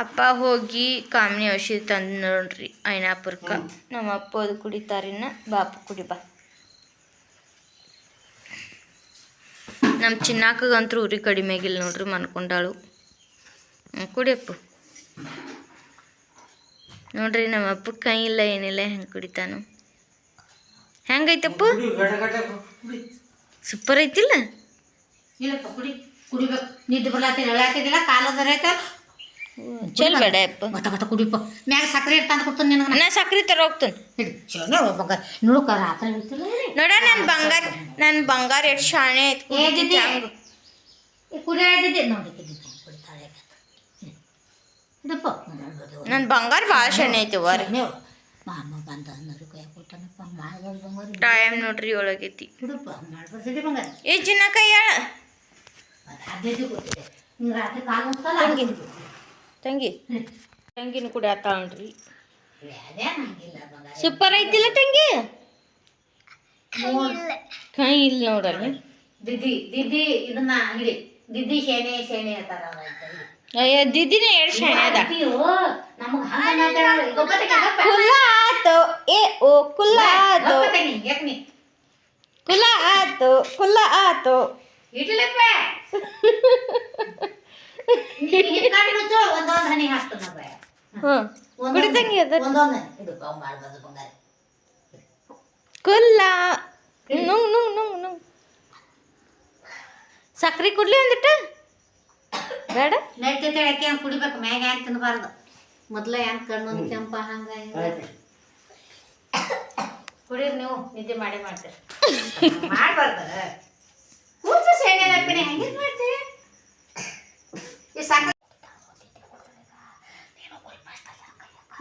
ಅಪ್ಪ ಹೋಗಿ ಕಾಮಿನಿ ಔಷಧಿ ತಂದು ನೋಡ್ರಿ ಐನಾಪುರಕ್ಕೆ. ನಮ್ಮ ಅಪ್ಪ ಅದು ಕುಡಿತಾರಿನ ಬಾಪು ಕುಡಿ ಬಾ. ನಮ್ಮ ಚಿನ್ನಾಕಗಂತೂ ಉರಿ ಕಡಿಮೆ ಆಗಿಲ್ಲ ನೋಡ್ರಿ ಮನ್ಕೊಂಡಾಳು. ಕುಡಿಯಪ್ಪ ನೋಡ್ರಿ ನಮ್ಮ ಅಪ್ಪ ಕೈ ಇಲ್ಲ ಏನಿಲ್ಲ ಹೆಂಗೆ ಕುಡಿತಾನು. ಹೆಂಗೈತಪ್ಪ? ಸೂಪರ್ ಐತಿಲ್ಲ? ಇಲ್ಲಪ್ಪ ಕುಡಿ ಕುಡಿಬೇಕು. ನಿದ್ದೆ ಬರ್ಲಾತಿ ಹೇಳಾತಿದ್ದಿಲ್ಲ ಕಾಲದ ಐತೆ ಚಲ್ ಬೇಡ ಅಪ್ಪ. ಗೊತ್ತ ಗೊತ್ತ ಕುಡಿಪ ಮ್ಯಾಗ ಸಕ್ಕರೆ ಅಂತ ಕೊಡ್ತೀನಿ ನಿನಗೆ ನಾ ಸಕ್ರೆ ತರ ಹೋಗ್ತೀನಿ. ನೋಡಕ ರಾತ್ರಿ ನೋಡ ನನ್ನ ಬಂಗಾರ ನನ್ನ ಬಂಗಾರ ಎಷ್ಟು ಶಾಣೆ ಐತೆ ಏ ನೋಡಿದ್ದೆ ಕುಡಿತಾಳೆ ನನ್ನ ಬಂಗಾರ ಭಾಳ ಶಾಣೆ ಐತಿ ವರ್ ಮಾಮ ಬಂದ ಅನ್ನೋರು ಕೈ ಕೊಟ್ಟನಪ್ಪ. ಮಾಡ್ಬಾರ್ದು ಬಂಗಾರ ಟೈಮ್ ನೋಡ್ರಿ ಒಳಗೈತಿ. ಬಿಡಪ್ಪ ಮಾಡ್ಬಾರ್ದು ಬಂಗಾರ. ಏ ಕೈ ಹೇಳ. ಅದೇ ಗೊತ್ತಿದೆ ರಾತ್ರಿ ಕಾಲ ತಂಗಿ. ತಂಗಿ ತಂಗಿನ ಕೂಡ ತಗೊಂಡ್ರಿ ಸೂಪರ್ ಐತಿಲ್ಲ ತಂಗಿ? ಕೈ ಇಲ್ಲ. ನೋಡಲ್ಲ. ದಿದ್ದಿ ದಿದಿ ಇದನ್ನ ಹಿಡಿ ದಿದಿ ಶೇಣೆ ಶೇಣೆ ಅಂತಾರ ಅಯ್ಯ ದಿದಿನ ಎರಡು ಶಾಣೆ ಅದ. ಕುಲ್ಲ ಆತು ಏ ಓ ಕುಲ್ಲ ಆತು? ಕುಲ್ಲ ಆತು ಕುಲ್ಲ ಆತು ಇಡ್ಲಪ್ಪ. ಒಂದೊಂದ್ ಹನಿ ಹಾಕ್ತಾನ ಬಾ. ಹ್ಞೂ ಒಂದೊಂದ್- ಕುಡಿ ತಂಗಿ ಅದ. ಒಂದೊಂದ್ ಇದು ಅವ್ ಮಾಡ್ಬಾರ್ದು ಬಂಗಾರ. ಕುಲ್ಲ. ನುಂಗ್ ನುಂಗ್ ನುಂಗ್ ನುಂಗ್. ಸಕ್ರೆ ಕುಡ್ಲಿ ಅಂದಿಟ್ಟ ಬೇಡ. ನೈಟ್ ಅಕ್ಕಿ ಹಂಗ್ ಕುಡಿಬೇಕು ಮ್ಯಾಗ ಏನ್ ತಿನ್ಬಾರ್ದು ಮೊದ್ಲ ಯಾಕೆ ಕಣ್ಣು ಕೆಂಪ ಹಂಗ ಕುಡೀರಿ ನೀವು ನಿದ್ದೆ ಮಾಡಿ ಮಾಡ್ತೀರಿ. ಮಾಡ್ಬಾರ್ದು. ಹೆಂಗೆ ಮಾಡ್ತೀರಿ? ಸಾಕ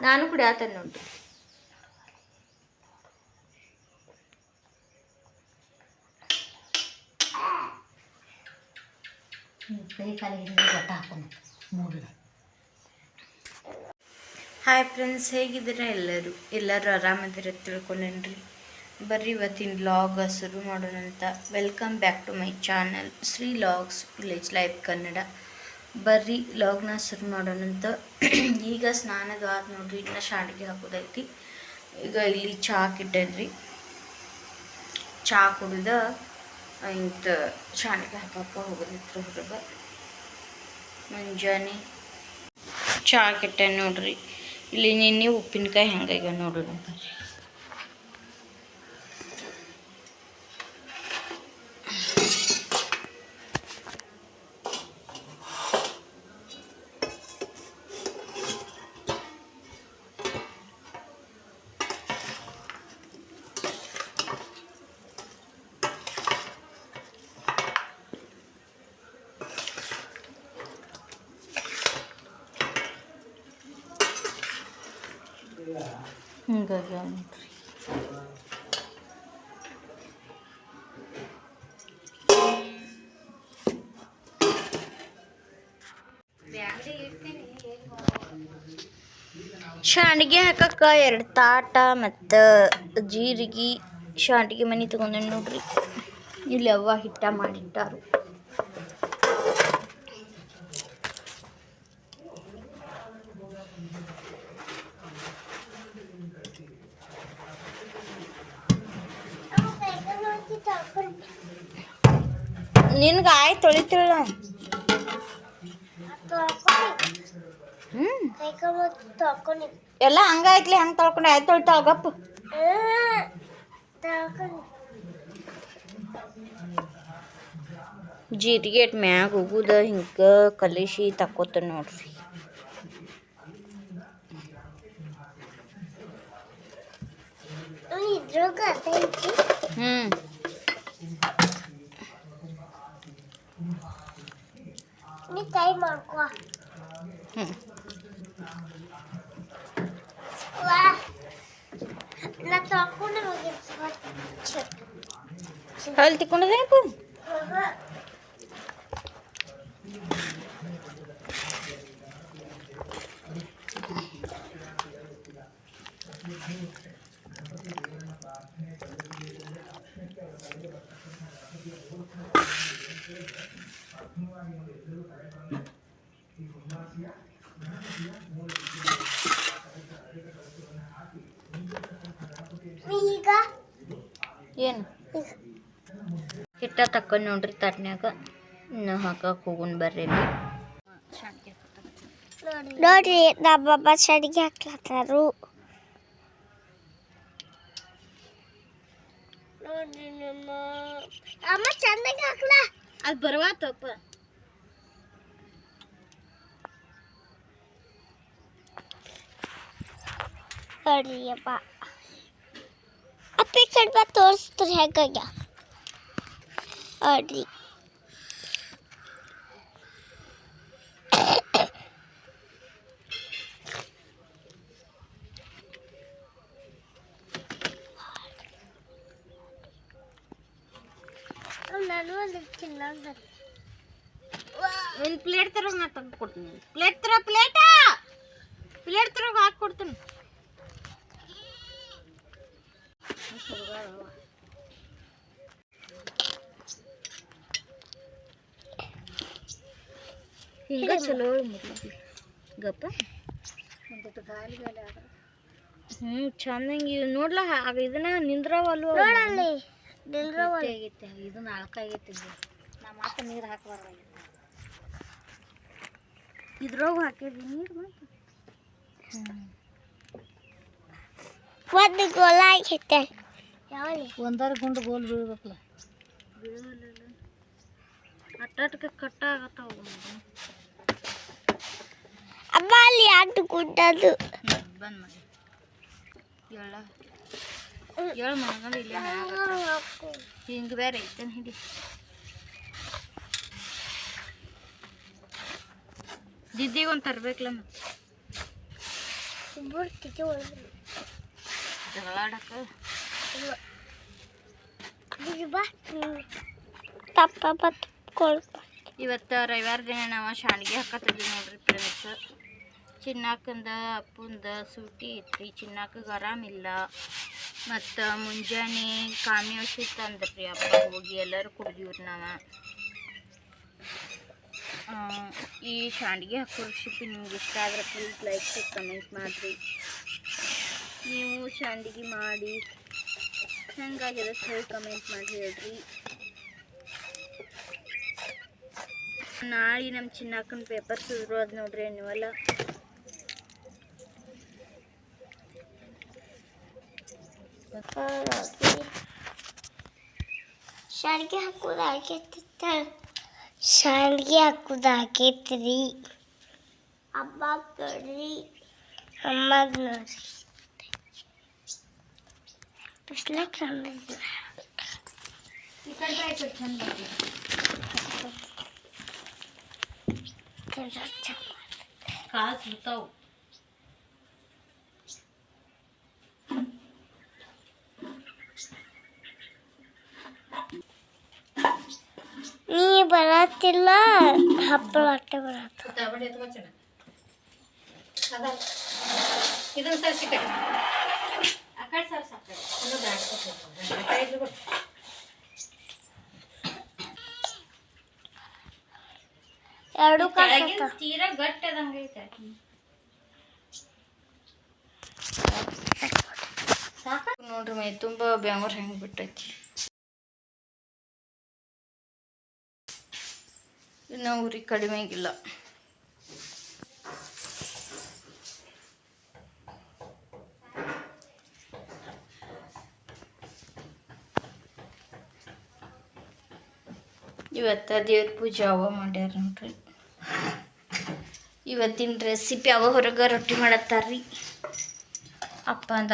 ನಾನು ಕೂಡ ಆತನ ಉಂಟು. ಹಾಯ್ ಫ್ರೆಂಡ್ಸ್ ಹೇಗಿದ್ದೀರಾ ಎಲ್ಲರೂ? ಎಲ್ಲರೂ ಆರಾಮದಿರ ತಿಳ್ಕೊಂಡೇನ್ರಿ ಬರ್ರಿ ಇವತ್ತಿನ ಲಾಗ್ ಶುರು ಮಾಡೋಣ ಅಂತ welcome back to my channel Shri logs village life Kannada ಬರ್ರಿ, ಲಾಗ್ನ ಶುರು ಮಾಡೋಣಂತ ಈಗ ಸ್ನಾನದ ಆದ ನೋಡ್ರಿ ಇನ್ನು ಶಾಂಡಿಗೆ ಹಾಕೋದೈತಿ. ಈಗ ಇಲ್ಲಿ ಚಹಾ ಕಿಟ್ಟೇನ್ರಿ ಚಹಾ ಕುಡಿದ ಇಂಥ ಶಾಣಿಗೆ ಹಾಕಪ್ಪ ಹೋಗೋದಿತ್ತು ಹೊರಗೆ. ಮುಂಜಾನೆ. ಚಹಾ ಕೆಟ್ಟೆ ನೋಡ್ರಿ. ಇಲ್ಲಿ ನಿನ್ನೆ ಉಪ್ಪಿನಕಾಯಿ ಹೆಂಗಾಗ್ಯಾವ ನೋಡೋಣ ಬರ್ರಿ ಹಿಂಗಾಗ್ಯಾವ ನೋಡ್ರಿ ಶಾಂಡ್ಗೆ ಹಾಕಕ್ಕೆ ಎರಡು ತಾಟ ಮತ್ತು ಜೀರಿಗೆ. ಶಾಂಡ್ಗೆ ಮನೆ ತೊಗೊಂಡೆ ನೋಡ್ರಿ. ಇಲ್ಲಿ ಅವ್ವ ಹಿಟ್ಟ ಮಾಡಿಟ್ಟಾರು. ನಿನ್ಗೆ ಆಯ್ತು ತೊಳಿತಿಲ್ಲ ಹ್ಞೂ ಎಲ್ಲ ಹಂಗಾಯ್ತ್ಲಿ ಹಂಗೆ ತೊಳ್ಕೊಂಡು ಆಯ್ತು ತೊಳಿತಾಳ ಗಪ್ಪ ಜೀರಿಗೆ ಮ್ಯಾಗ ಹೋಗುದ ಹಿಂಗೆ ಕಲಿಸಿ ತಕ್ಕೋತ ನೋಡ್ರಿ. ಹ್ಞೂ ನೀ ಕೈ ಮಾಡ್ಕೋ ಹ್ಞೂ ವಾ ನಾ ತಗೊಂಡು ಹೋಗಿರ್ತೀನಿ ಹಲ್ ತಿಕ್ಕೊಂಡದೇನಪ್ಪ kita takkan nonton tadinya ke nah ke kugun barebi dari tambah baca dia kelataru Nona, ama cantik aku lah. Albarwa apa? pak. ಅಪ್ಪ ಅಪ್ಪ ಈ ಕಡೆ ಬಾ ತೋರಿಸ್ತಾರೆ ಹೇಗಾಗ್ಯ ನೋಡ್ರಿ ನಾನು ಅಲ್ಲಿ ತಿನ್ನಂಗ ಒಂದು ಪ್ಲೇಟ್ ತರ ನಾ ತೆಗ್ದು ಕೊಡ್ತೀನಿ ಪ್ಲೇಟ್ ತರ ಪ್ಲೇಟ ಪ್ಲೇಟ್ ತರ ಹಾಕಿ ಕೊಡ್ತೀನಿ ಹಿಂಗ ಚಲೋ ಗಪ್ಪ. ಹ್ಞೂ ಚಂದಂಗಿ ನೋಡ್ಲ ಇದನ್ನ ನಿಂದ್ರವಲ್ವ ನೋಡಲ್ಲಿ ನಿಲ್ರವ ಆಗೈತೆ ಇದನ್ನ ಅಳ್ಕಾಗೈತೆ ನಾ ಮತ್ತೆ ನೀರು ಹಾಕಬಾರ್ದಾಗಿತ್ತು ಇದ್ರಾಗ ಹಾಕಿದ್ವಿ ನೀರು ಒಂದು ಗೋಲ ಆಗೈತೆ ಒಂದಾರ ಗುಂಡು ಗೋಲ್ ಬೀಳ್ಬೇಕಲ್ಲ. ಅಟ್ಟಕ್ಕೆ ಕಟ್ಟ ಆಗತ್ತಾವ ಅಮ್ಮ ಅಲ್ಲಿ ಆಟು ಗುಡ್ಡದು ಬಂದ್ ಮಾಡಿ. ಎಳ್ಳ. ಎಳ್ ಮನಗಂಡು ಇಲ್ಲ ಹಿಂಗೆ ಬೇರೆ ಐತೇನು ಹಿಡಿ. ದಿದ್ದಿಗೆ ಒಂದು ತರ್ಬೇಕಲ್ಲ ಮತ್ತೆ ಬಿಡ್ತಿದ್ದೆ ಇವತ್ತು ರವಿವಾರ ದಿನ ನಾವು ಶಾಲೆಗೆ ಹಾಕತ್ತಿದ್ವಿ ನೋಡ್ರಿ ಫ್ರೆಂಡ್ಸ್ ಚಿನ್ನಾಕಂದ ಅಪ್ಪಂದ ಸೂಟಿ ಐತ್ರಿ ಚಿನ್ನಾಕಗೆ ಆರಾಮಿಲ್ಲ ಮತ್ತು ಮುಂಜಾನೆ ಕಾಮಿ ಔಷಧಿ ತಂದ್ರಿ ಅಪ್ಪ ಹೋಗಿ ಎಲ್ಲರೂ ಕುಡಿದಿವ್ರಿ ನಾವು. ಈ ಶಾಂಡಿಗೆ ಹಾಕೋ ರೆಸಿಪಿ ನಿಮ್ಗೆ ಇಷ್ಟ ಆದ್ರೆ ಪ್ಲೀಸ್ ಲೈಕ್ ಕಮೆಂಟ್ ಮಾಡಿರಿ. ನೀವು ಶಾಂಡಿಗೆ ಮಾಡಿ. ಹೆಂಗಾಗಿದೆ ಹೇಳಿ ಕಮೆಂಟ್ ಮಾಡಿ ಹೇಳ್ರಿ. ನಾಳೆ ನಮ್ಮ ಚಿನ್ನಾಕನ ಪೇಪರ್ ಸುದ್ರು ಅದು ನೋಡ್ರಿ ನೀವೆಲ್ಲ ಶಾವಿಗೆ ಹಾಕೋದು ಆಗೈತಿ ಶಾವಿಗೆ ಹಾಕೋದು ಆಗೈತ್ರಿ. ಹಬ್ಬ ನೋಡ್ರಿ ಅಮ್ಮದ ನೋಡ್ರಿ. ಬಿಸ್ಲಾಕ್ ಚಂದಿಲ್ಲ ಕಾಲು ಸುಡ್ತಾವು ನೀ ಬರತ್ತಿಲ್ಲ ಹಪ್ಪಳ ಅಟ್ಟೆ ಬರತ್ತ ಇದನ್ನು ಸರ್ಸಿ ಕಡೆ ಸಕ್ಕರೆ ಆ ಕಡೆ ಎರಡು ಕೆಳಗಿನ ತೀರಾ ಗಟ್ಟಿ ಅದಂಗ ಐತೆ ನೋಡ್ರಿ ಮೈ ತುಂಬಾ ಬೆಂಗ್ಳೂರು ಹೆಂಗ್ ಬಿಟ್ಟೈತಿ. ಇನ್ನು ಊರಿಗೆ ಕಡಿಮೆ ಆಗಿಲ್ಲ. ಇವತ್ತು ದೇವ್ರ ಪೂಜೆ ಅವ ಮಾಡ್ಯಾರ ನೋಡ್ರಿ. ಇವತ್ತಿನ ರೆಸಿಪಿ ಅವ ಹೊರಗೆ ರೊಟ್ಟಿ ಮಾಡತ್ತಾರ್ರಿ. ಅಪ್ಪ ಅಂದ,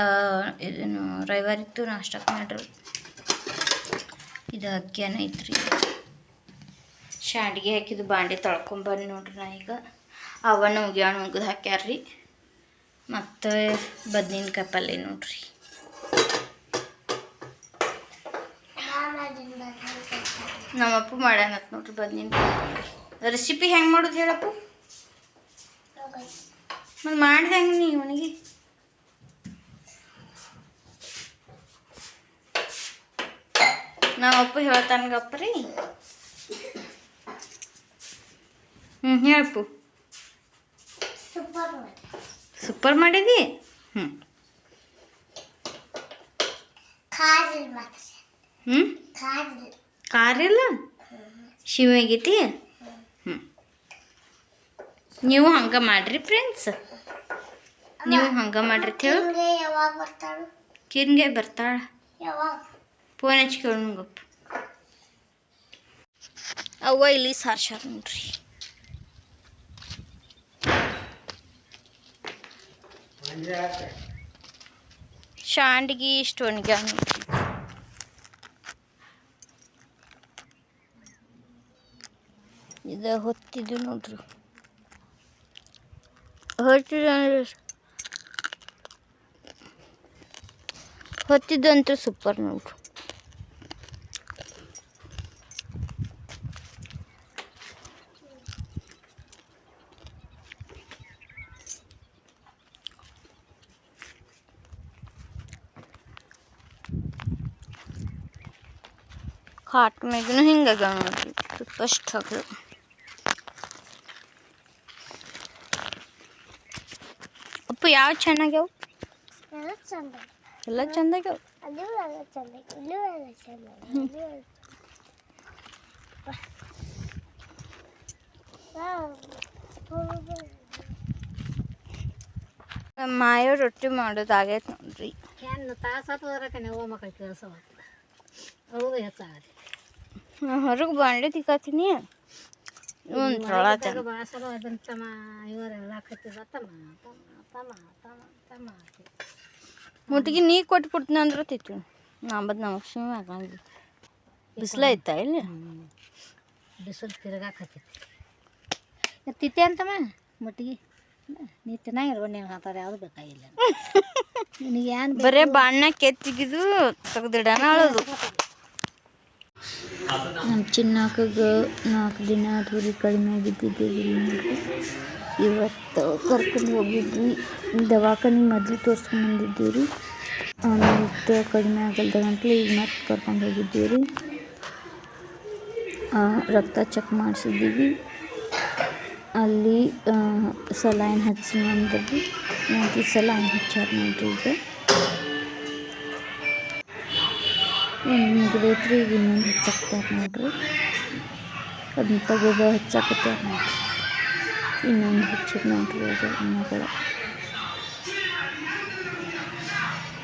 ಇದನ್ನು ರವಿವಾರ ಇತ್ತು ನಾಷ್ಟಕ್ಕೆ ಮಾಡ್ರಿ. ಇದು ಅಕ್ಕಿಯನ ಐತ್ರಿ. ಶಾಂಡ್ಗೆ ಹಾಕಿದ್ದು ಬಾಂಡೆ ತೊಳ್ಕೊಂಬಂದು ನೋಡ್ರಿ ನಾ ಈಗ. ಅವನ ಉಗ್ಯಾಣ ಉಗ್ದು ಹಾಕ್ಯಾರ್ರಿ. ಮತ್ತು ಬದ್ನಿನ್ಕಾಯಿ ಪಲ್ಯ ನೋಡ್ರಿ. ನಮ್ಮಪ್ಪ ಮಾಡ್ಯಾನತ್ ನೋಡ್ರಿ ಬದ್ನಿನ ರೆಸಿಪಿ ಹೆಂಗೆ ಮಾಡೋದು ಹೇಳಪ್ಪ? ಮತ್ತೆ ಮಾಡಿದೆ ಹೆಂಗೆ ನೀ ಅವನಿಗೆ? ನಮ್ಮ ಅಪ್ಪ ಹೇಳ್ತಾನಗಪ್ಪ ರೀ ಹ್ಞೂ ಹೇಳಪ್ಪು ಸೂಪರ್ ಸೂಪರ್ ಮಾಡಿದಿ. ಹ್ಞೂ ಹ್ಞೂ ಕಾರಿಲ್ಲ ಶಿವಗೈತಿ ಹ್ಞೂ ನೀವು ಹಂಗೆ ಮಾಡ್ರಿ ಫ್ರೆಂಡ್ಸ್ ನೀವು ಹಂಗೆ ಮಾಡ್ರಿ ಅಂತ ಹೇಳು. ಹಿಂಗೆ ಯಾವಾಗ ಬರ್ತಾಳು? ಕಿನ್ಗೆ ಬರ್ತಾಳ. ಯಾವಾಗ? ಫೋನ್ ಹಚ್ಚಿ ಕೇಳೋಣಗಪ್ಪ. ಅವ್ವ ಇಲ್ಲಿ ಸಾರ್ಸ್ಯಾರ ನೋಡ್ರಿ. ಶಾಂಡ್ಗಿ ಸ್ಟೋನ್ಗೆ ನೋಡ್ರಿ. ಇದು ಹೊತ್ತಿದ್ದು ನೋಡ್ರಿ ಹೊತ್ತಿದ್ದು ಅಂದ್ರೆ ಹೊತ್ತಿದ್ದಂತೂ ಸೂಪರ್ ನೋಡ್ರಿ ಕಾಟ್ ಮ್ಯಾಗನು ಹಿಂಗಾಗ್ಯಾವ ನೋಡ್ರಿ ಫಸ್ಟ್ ಹಾಕ್ಲು ಯಾವ ಚೆನ್ನಾಗ್ಯಾವ? ಎಲ್ಲ ಚಂದ. ಎಲ್ಲ ಚಂದಾಗ್ಯಾವ. ಅಲ್ಲೂ ಎಲ್ಲ ಚಂದ ಇಲ್ಲೂ ಎಲ್ಲ ಚಂದ ಅಲ್ಲೂ ಎಲ್ಲ ಮಾಯೋ ರೊಟ್ಟಿ ಮಾಡೋದಾಗೈತೆ ನೋಡ್ರಿ. ಏನು ತಾಸು ಹೋದ್ರಕ್ಕೆ ನಾವು ಮಕ್ಕಳು ಕೆಲಸ ಅಳುದು ಹೆಚ್ಚಾಗತ್ತೆ. ಹೊರಗೆ ಬಾಂಡೆ ತಿಕ್ಕಾತೀನಿ. ಅದನ್ನ ತಮ್ಮ ಇವರೆಲ್ಲ ಕತ್ತಿದ ತಮ್ಮ ತಮ್ಮ ತಮ್ಮ ತಮ್ಮ ತಮ್ಮ ಮುಟ್ಟಿಗೆ ನೀ ಕೊಟ್ಬಿಡ್ತೀನಿ ಅಂದ್ರೆ ತಿತ್ತು. ನಂಬದು ನಮಗೆ ಸುಮ್ಮನೆ ಆಗಂಗಿಲ್ಲ. ಬಿಸಿಲ ಐತಾ ಇಲ್ಲಿ? ಬಿಸಿಲು ತಿರ್ಗಾಕತ್ತೈತಿ ತಿತ್ತೆ ಅಂತಮ್ಮ? ಮುಟ್ಗಿ. ನೀ ತಿನ್ನಾಗಿರ್ಬೋದು ನೀವು ಅಂತಾರೆ ಯಾವುದು ಬೇಕಾಗಿಲ್ಲ. ನಿನಗೆ ಏನು ಬರೇ ಬಾಣ್ಣ ಕೆತ್ತಿಗಿದು ತೆಗ್ದಿಡಣ ಅಳೋದು. ನಮ್ಮ ಚಿನ್ನಕ್ಕಗ ನಾಲ್ಕು ದಿನ ಆದ್ರೂ ಕಡಿಮೆ ಆಗಿದ್ದಿದ್ದೀವಿ ನೋಡ್ರಿ ಇವತ್ತು ಕರ್ಕೊಂಡು ಹೋಗಿದ್ವಿ. ದವಾಖಾನೆ ಮೊದಲು ತೋರ್ಸ್ಕೊಂಡು ಬಂದಿದ್ದೀವಿ ರೀ. ಆಮೇಲೆ ಕಡಿಮೆ ಆಗಲ್ದ ಅಂತ ಈಗ ಮತ್ತೆ ಕರ್ಕೊಂಡು ಹೋಗಿದ್ದೀವಿ ರೀ. ರಕ್ತ ಚೆಕ್ ಮಾಡಿಸಿದ್ದೀವಿ. ಅಲ್ಲಿ ಸಲೈನ್ ಹಚ್ಚಿ ನಾಲ್ಕು ಸಲೈನ್ ಹಚ್ಚಾರ ನೋಡ್ರಿ ಈಗ ಈಗ ಇನ್ನೊಂದು ಹಚ್ಚಾಕ್ತಾರ ನೋಡ್ರಿ. ಅದನ್ನ ತೆಗೆದು ಹಚ್ಚಾಕತ್ಯಾರ ನೋಡ್ರಿ. ಇನ್ನೊಂದು ಹಚ್ಚಿದ್ ನೋಡ್ರಿ ಅದು ಮಗಳು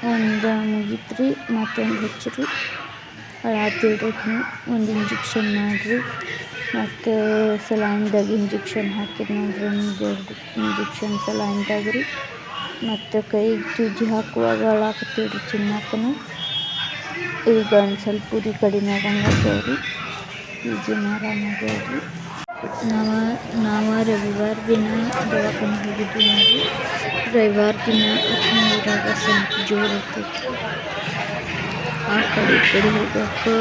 ಒಂದು ಮುಗಿತ್ರಿ, ಮತ್ತೊಂದು ಹಚ್ಚಿರಿ ಅಳಾತಿಲ್ರಿ ಒಂದು ಇಂಜೆಕ್ಷನ್ ಮಾಡಿರಿ. ಮತ್ತು ಸಲೈನ್ದಾಗ ಇಂಜೆಕ್ಷನ್ ಹಾಕಿರಿ ನೋಡ್ರಿ ಒಂದು ಇಂಜೆಕ್ಷನ್ ಸಲೈನ್ದಾಗ ರೀ ಮತ್ತು ಕೈಗೆ ಚೂಜಿ ಹಾಕುವಾಗ ಅಳಾಕತ್ತೀವಿ ಚಿನ್ನಕ್ಕನು ಈಗ ಒಂದು ಸ್ವಲ್ಪ ಉರಿ ಕಡಿಮೆ ಆಗಂಗೆ ಆಗ್ಯಾವ್ರಿ ಈಗಿನ ಆರಾಮಾಗ್ಯಾವ್ರಿ ನಾವು ನಾವು ರವಿವಾರ ದಿನ ದವಾಖಾನೆ ಹೋಗಿದ್ವಿ ನೋಡ್ರಿ ರವಿವಾರ ದಿನ ಊರಾಗ ಸಂತೆ ಜೋರು ಇರ್ತೈತಿ ಆ ಕಡೆ ಈ ಕಡೆ ಹೋಗಕ್ಕೆ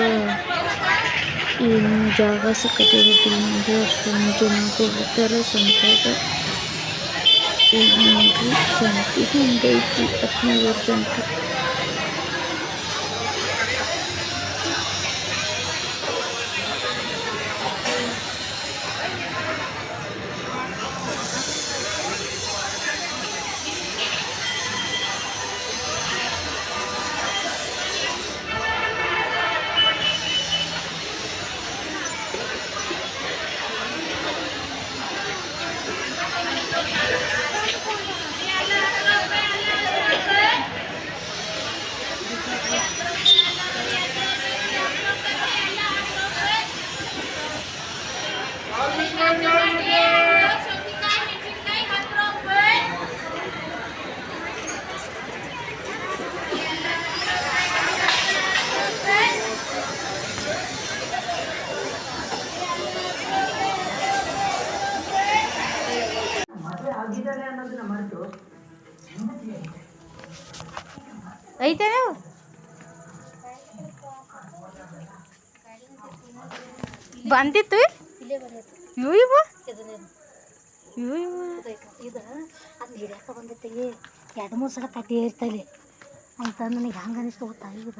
ಏನು ಜಾಗ ಸಿಕ್ಕತ್ತಿರತ್ತಿಲ್ಲ ನೋಡ್ರಿ ಅಷ್ಟೊಂದು ಜನ ಹೋಗ್ತಾರೆ ಸಂತ್ಯಾಗ ಈಗ ನೋಡ್ರಿ ಸಂತೆ ಹಿಂಗೈತಿ ಹದಿನೈದು ಸಂತೆ ಅನ್ನೋದನ್ನ ಬಂದಿತ್ತು? ಇಲ್ಲೇ ಬಂದೈತಿ ಇವು ಇವು ಇದನ್ನೇ ಇವು ಇವು ಇದು ಅದು ಹಿಡಿಯಾಕ ಬಂದೈತಿ ಎರಡು ಮೂರು ಸಲ ಕಟ್ಟಿ ಇರ್ತಲ್ಲಿ ಅಂತ ನನಗೆ ಹೆಂಗೆ ಅನಿಸ್ತು ಗೊತ್ತಾ? ಇದು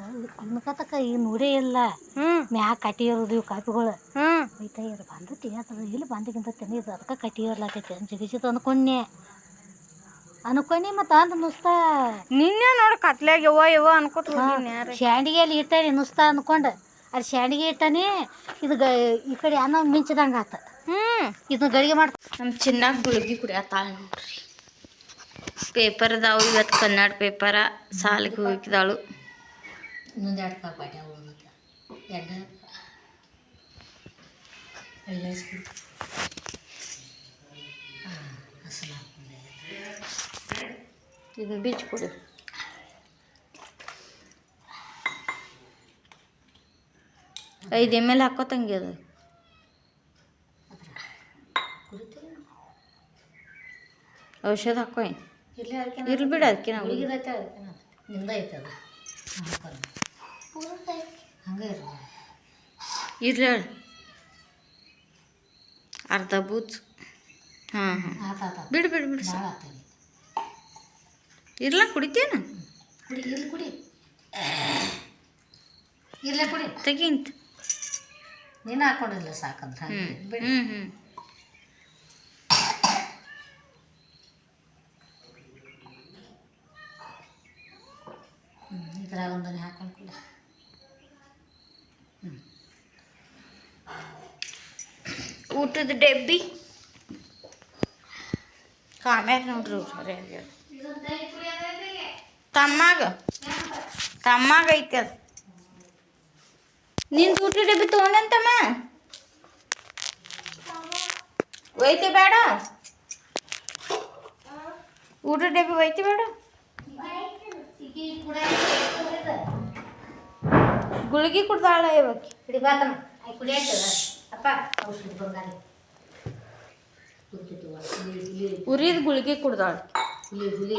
ಇನ್ಕತಕ್ಕ ಈಗ ನೋಡೇ ಇಲ್ಲ ಹ್ಞೂ ಮ್ಯಾಗ ಕಟ್ಟಿ ಇರೋದು ಇವು ಕಾಪಿಗಳು ಹ್ಞೂ ಐತಾ ಬಂದು ಬಂದೈತಿ ಇಲ್ಲಿ ಬಂದಕ್ಕಿಂತ ತಿನ್ನಿದ್ದು ಅದಕ್ಕೆ ಕಟ್ಟಿ ಇರ್ಲಾಕೈತಿ ಅಂತ ಜಿಗಿಸಿತು ಅನ್ಕೊಂಡೆ ಅನ್ಕೊಂಡಿ ಮತ್ತು ಅಂತ ನುಸ್ತಾ. ನಿನ್ನೆ ನೋಡಿ ಕತ್ಲಾಗ ಯವ ಯವ ಅನ್ಕೋತ ಶಾಂಡಿಗೆ ಶಾಂಡಿಗೆಯಲ್ಲಿ ಇಟ್ಟಾನೆ ನುಸ್ತಾ ಅನ್ಕೊಂಡು. ಅಲ್ಲಿ ಶಾಂಡಿಗೆ ಇಟ್ಟಾನೆ ಇದು ಗ ಈ ಕಡೆ ಅನ್ನ ಮಿಂಚಿದಂಗೆ ಆತ. ಹ್ಮ್. ಇದನ್ನ ಗಡಿಗೆ ಮಾಡ್ತ ನಮ್ಮ ಚಿನ್ನಾಗ್ ಗುಳಿಗೆ ಕುಡಿಯತ್ತಾಳ ನೋಡ್ರಿ. ಪೇಪರ್ ಅದಾವು ಇವತ್ತು ಕನ್ನಡ ಪೇಪರ ಸಾಲಿಗೆ ಹೋಗಿದ್ದಾಳು. ಇದನ್ನ ಬೀಚ್ ಕೊಡು. ಐದು ಎಂ ಎಲ್ ಹಾಕೋತಂಗೆ ಅದು? ಔಷಧ ಹಾಕೋ ಅದಕ್ಕೆ ಇರ್ಲಿ ಬಿಡ ಅದಕ್ಕೆ ನಾವು ಹುಡುಗಿದೈತೆ ಅದಕ್ಕೆ ನಿಂದ ಐತೆ ಅದು? ಹಂಗೆ ಇರೋದು ಇರ್ಲಿ ಹೇಳು. ಅರ್ಧ ಬೂತ್. ಹಾಂ ಹಾಂ ಬಿಡು ಬಿಡು ಬಿಡು. ಇರ್ಲ ಕುಡಿತೇನ? ಕುಡಿ ಇರ್ಲಿ ಕುಡಿ. ಇರ್ಲೇ ಕುಡಿ. ತೆಗಿಂತ. ನೀನು ಹಾಕೊಂಡಿಲ್ಲ ಸಾಕಂತ ಹ್ಞೂ ಹ್ಞೂ ಹ್ಞೂ ಒಂದನ್ನು ಹಾಕೊಂಡು ಕೂಡ. ಊಟದ ಡಬ್ಬಿ? ಕಾಮ್ಯಾಗ ನೋಡ್ರಿ ಸರಿ ತಮ್ಮಾಗ? ತಮ್ಮಾಗ ಐತೆ ಅದು. ನಿಂದು ಊಟ ಡಬ್ಬಿ ತೊಗೊಂಡಂತಮ್ಮ? ಒಯ್ತಿ ಬೇಡ? ಊಟ ಡಬ್ಬಿ ಒಯ್ತಿ ಬೇಡ? ಗುಳಿಗೆ ಕುಡ್ದಾಳ ಇವಾಗ ಬಾತಮ್ಮ ಆಯ್ ಅಪ್ಪ ಔಷಧಿ ಹುಲಿ ಉರಿದ ಗುಳಿಗೆ ಕುಡ್ದಾಳ. ಹುಲಿ ಹುಲಿ.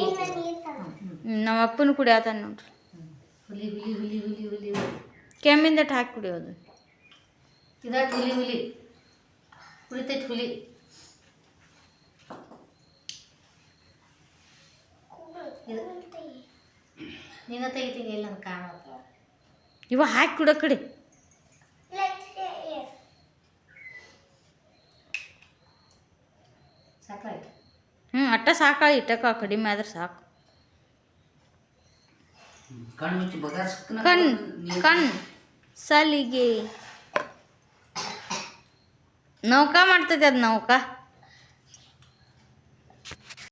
ನಮ್ಮ ಅಪ್ಪನ ಕುಡಿಯತಾನ ನೋಡ್ರಿ. ಹುಲಿ ಹುಲಿ ಹುಲಿ ಹುಲಿ ಹುಲಿ ಕೆಮ್ಮಿಂದ ಹಾಕಿ ಕುಡಿಯೋದು? ಇದಾ ಹುಲಿ ಹುಲಿ. ಕುಡಿತೈತಿ ಹುಲಿ. ಇದು- ನೀನ ತೆಗಿತೀನಿ ಇಲ್ಲ ನನ್ನ ಕಾಣತ್ತ ಇವ ಹಾಕಿ ಕೊಡೋ ಕಡೆ. ಸಾಕಾಯ್ತು? ಹ್ಞೂ ಅಟ್ಟ ಸಾಕಾಳ ಇಟ್ಟಕ್ಕ ಕಡಿಮೆ ಆದ್ರೆ ಸಾಕು. ಕಣ್ ಕಣ್ ಸಲಿಗೆ. ನೌಕಾ ಮಾಡ್ತೈತೆ ಅದು ನೌಕಾ?